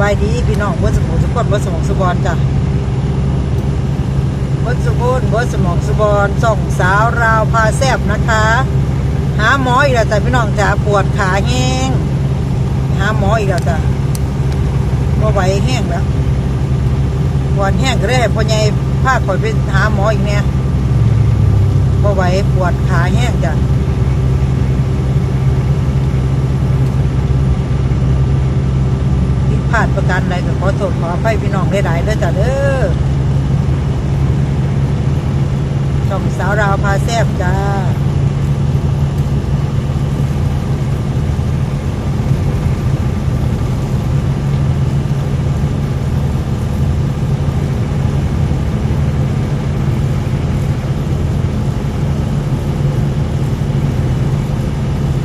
บายดีพี่น้องบิดสมองสุกคนบิดสมองสุบอนจ้ะบิดสุกุนเบิดสมองสุบอนส่องสาวราวพาแซบนะคะ หาหมออีกแล้วจ้ะพี่น้องจ้ะปวดขาแห้งหาหมออีกแล้วจ้ะว่าไหวแห้งแล้วปวดแห้งก็เลยพ่อใหญ่พาข่อยไปหาหมออีกเนี่ยว่าไหวปวดขาแห้งจ้ะ ผิด พลาดประการใดก็ขอโทษขออภัยพี่น้องได้หลายๆเด้อจ้ะเด้อช่องสาวราวพาแซบจ้า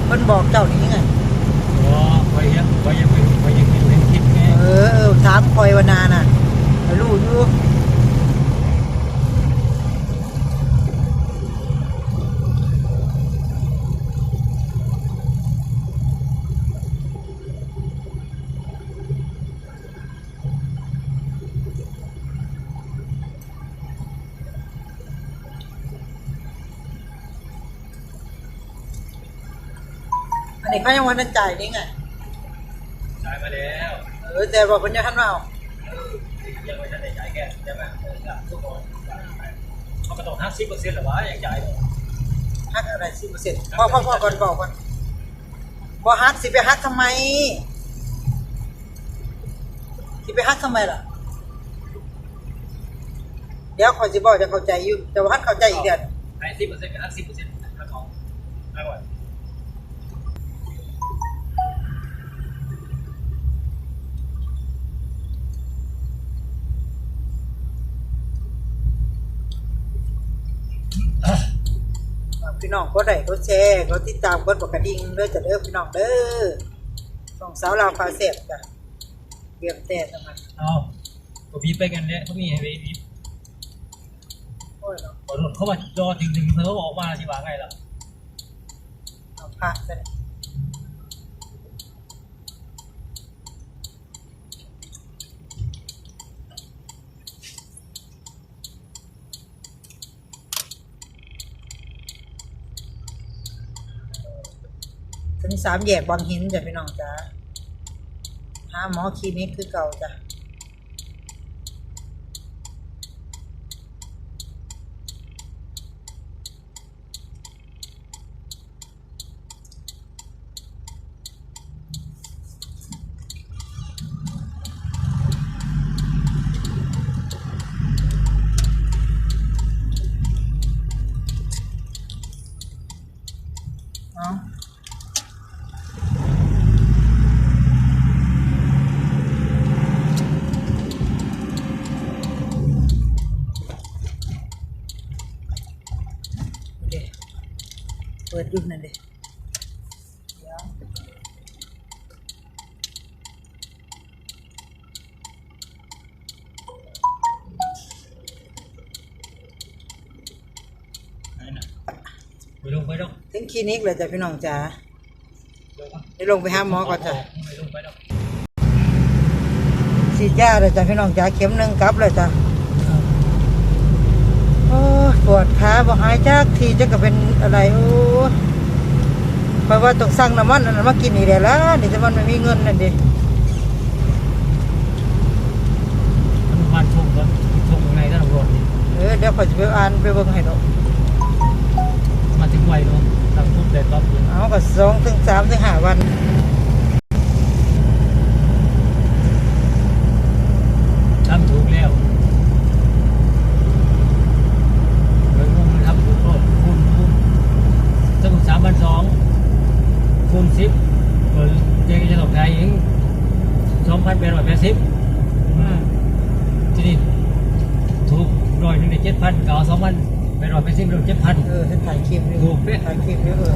เพิ่นบอกเจ้านี้ไง อ๋อไว้ยังไว้ยังไม่ไว้ยังไม่เห็นคลิปไง เอเออถามคอยวานาน่ะไม่รู้อยู่อันนี้เขายังวันนั้นจ่ายนี่ไงจ่ายมาแล้ว เออแต่บอกคนยังทันว่าเอายังไม่ทันได้จ่ายแก่ใช่ไหมเออครับทุกคนเขาก็ต้องห้าสิบเปอร์เซ็นต์หรอวะอย่างจ่ายฮักอะไรสิบเปอร์เซ็นต์พ่อพ่อพ่อก่อนบอกก่อนบอฮักสิไปฮักทำไมสิไปฮักทำไมล่ะเดี๋ยวคอยสิบอกจะเข้าใจอยู่แต่ว่าฮักเข้าใจอีกเดือนให้สิบเปอร์เซ็นต์กับห้าสิบเปอร์เซ็นต์ถ้าของไม่ไหว พี่น้องก็ได้ก็แชร์ก็ติดตามกดปกกระดิ่งเด้อจะเด้อพี่น้องเด้อสองสาวลาวพาเสพจ้ะเบียบแต่ทำไมเอาตัวพีไปกันเนี่ยเขามีให้ไปพีโอ้ยเนาะพอโดนเขามารอถึงถึงเขาออกมาสิว่าไงล่ะเอาพระซะเนี่ย ถึงสามแยกบางหินจ้ะพี่น้องจ้ะหาหมอคลินิกคือเก่าจ้ะ เปิดดูนั่นเลยเดี๋ยวนั่นน่ะไปลงไปลงถึงคลินิกเลยจ้ะพี่น้องจ๋าลงมาเดี๋ยวลงไปหาหมอก่อนจ้ะไปลงไปลงฉีดยาเลยจ้ะพี่น้องจ๋าเข็มหนึ่งกลับเลยจ้ะโอ้ยปวดขาบ่หายจากทีจะก็เป็นอะไรโอ้ย เพราะว่าต้องสั่งน้ำมันอันนั้นมากินอีกแล้วล่ะนี่แต่มันไม่มีเงินนั่นดิมันมันทุ่งก่อนทุ่งในตำรวจนี่เออเดี๋ยวขอยจะไปอ่านไปเบิ่งให้ดอกมาถึงไวเนาะตั้งทุบเด็ดรอบเลยเอาก็สองถึงสามถึงห้าวัน ทำถูกแล้วเงินมันทำถูกโลดคูณคูณสมุดสามพันสองคูณสิบเออเจ๊จะตกใจเองสองพันแปดร้อยแปดสิบ อืม ทีนี้ถูกร้อยหนึ่งในเจ็ดพันเก่าสองพันแปดร้อยแปดสิบรวมเจ็ดพัน เออให้ ถ่ายคลิปอยู่ถูกเป๊ะถ่ายคลิปอยู่เออ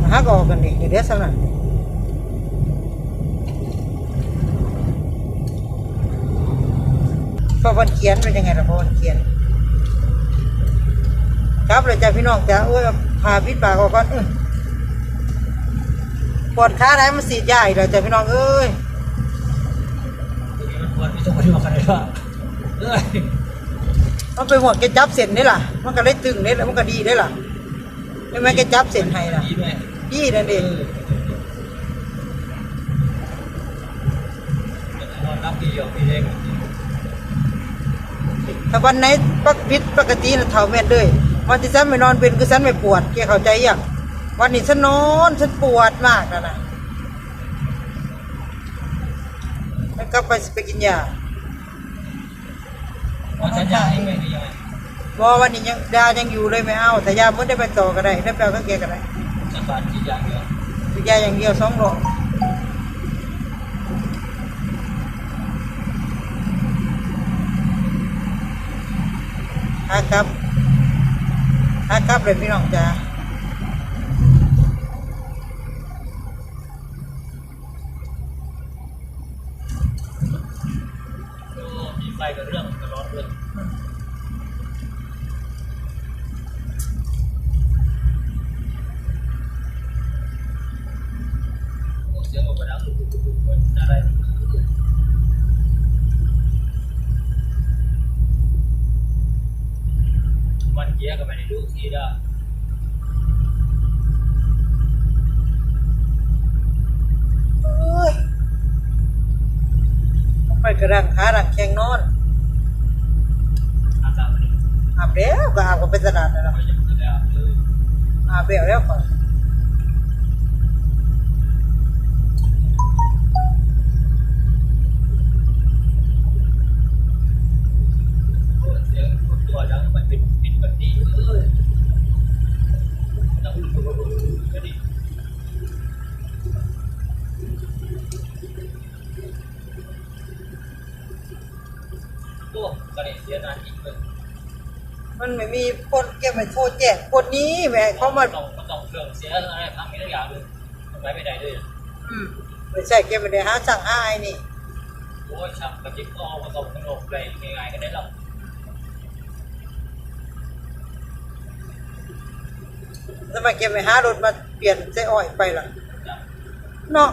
มาหาก็ออกกันดิเดี๋ยวเดี๋ยวสำนักพอวันเขียนเป็นยังไงล่ะพอวันเขียน ครับเลยจ้ะพี่น้องจ้ะโอ้ยเอพาพิษปากออกก่อนปวดขาได้มันสีดใหญ่เลยจ้ะพี่น้องเอ้ยปวดไม่ต้องมาดูกันเลยว่าเอ้ย มันไปหัวแกจับเส้นได้ล่ะ มันก็ได้ตึงได้ล่ะมันก็ดีได้ล่ะไม่แม่แกจับเส้นให้ล่ะดีนั่นเองถ้าวันไหนปักพิษปกติน่ะเท่าแม่นเลยวันที่ฉันไม่นอนเป็นคือฉันไม่ปวดแกเข้าใจยังวันนี้ฉันนอนฉันปวดมากนะนะแล้วก็ไปไปกินยา สัญญาให้ไม่ดียังไงบอวันนี้ยังยายังอยู่เลยไม่เอาแต่ยาเมื่อได้ไปต่อก็ได้ได้ไปเอาก็แกก็ได้สัญญาที่อย่างเดียวยาอย่างเดียวสองโลฮะครับฮะครับเลยพี่น้องจ้า ไรมันเกียร์ก็ไม่ได้ดูทีได้ เอ้ยไปกระดังขาดังแข็งนอน อาจารย์มัน อาบแล้วก็อาบก็เป็นตลาดนะไม่จะพูดแล้วเลยอาบแล้วแล้วก่อนเสียงตัวดังมันเป็นเป็นแบบนี้เลยแล้วก็ดีตัวกระเด็นเสียนานอีกเลย มันไม่มีคนแกไม่โทรแจ้งคนนี้แหวะเขามาต้องต้องเครื่องเสียอะไรทำไม่ได้อย่างเลยทำไมไม่ได้เลยอืมไม่ใช่แกไม่ได้หาสั่งหาไอ้นี่โอ้ยช่างกระจิบก็เอามาส่งขนมเลยง่ายๆก็ได้หรอกทำไมแกไม่หารถมาเปลี่ยนใส่อ้อยไปล่ะเนาะ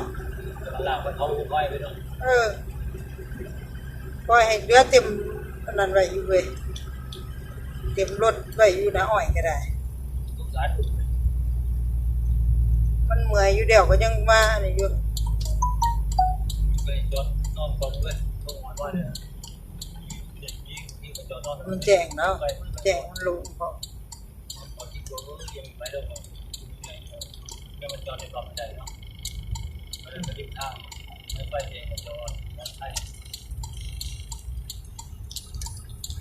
เวลาไปเขาไว้ไปเนาะเออปล่อยให้เรือเต็มอันนั้นไว้อยู่เว้ยเต็มรถไว้อยู่นะอ้อยก็ได้สงสารมันเมื่อยอยู่เดียวก็ยังมาอันนี้อยู่ก็เลยจอดนอนตรงเลยตรงหัวเลยเด็กยิงยิงก็จอดนอนมันแจ้งแล้วแจ้งมันลงเพราะพอที่ตัวก็ยังไม่ได้เลยก็มันจอดในปั๊มไม่ได้เนาะมันเป็นริมทางไม่ไปเองจอดมอไซค์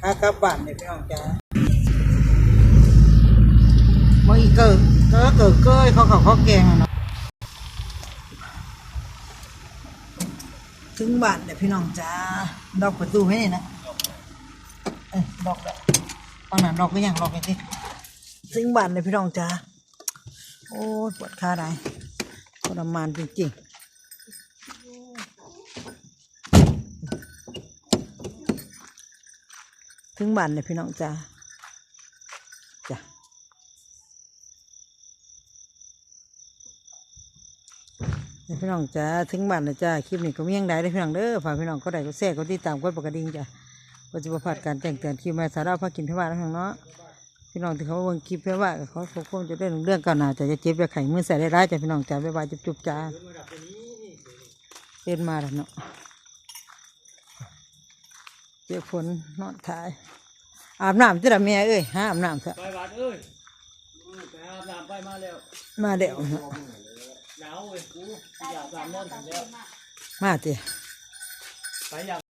หากลับบ้านเนี่ยพี่น้องจ้า เกิดเกิดเกิดเกยเขาเขาเขาแกงอะเนาะถึงบ้านเนี่ยพี่น้องจ้าดอกประตูไว้นี่นะเอ้ยดอกดอกตอนนั้นดอกก็ยังดอกกันสิถึงบ้านเนี่ยพี่น้องจ้าโอ้ปวดขาได้ทรมานจริงๆถึงบ้านเนี่ยพี่น้องจ้าจ้ะเนี่ย พี่น้องจ้าถึงบ้านแล้วจ้าคลิปนี้ก็มียังได้ได้อพี่น้องเด้อฝากพี่น้องก็ได้ก็แชร์ก็ติดตามกดปกกระดิ่งจ้ะก็จะประพลาดการแจ้งเตือนคลิปมาสาระพากินเทวาแล้วพี่น้องเนาะพี่น้องที่เขาเบิ่งคลิปเทวาก็เขาเขาคงจะได้เรื่องเก่าหนาจะจะเจ็บจะไข่มือใส่ได้ร้ายจ้ะพี่น้องจ้าบ๊ายบายจุ๊บๆจ้าเดินมาแล้วเนาะเจ็บฝนนอนถ่ายอาบน้ำจะละเมียเอ้ยหาอาบน้ำเถอะไปบาดเอ้ยไปอาบน้ำไปมาแล้วมาเดี๋ยว เนาะหนาวเว้ยกูอยากอาบน้ำนอนถึงแล้วมาเถอะไปอยาก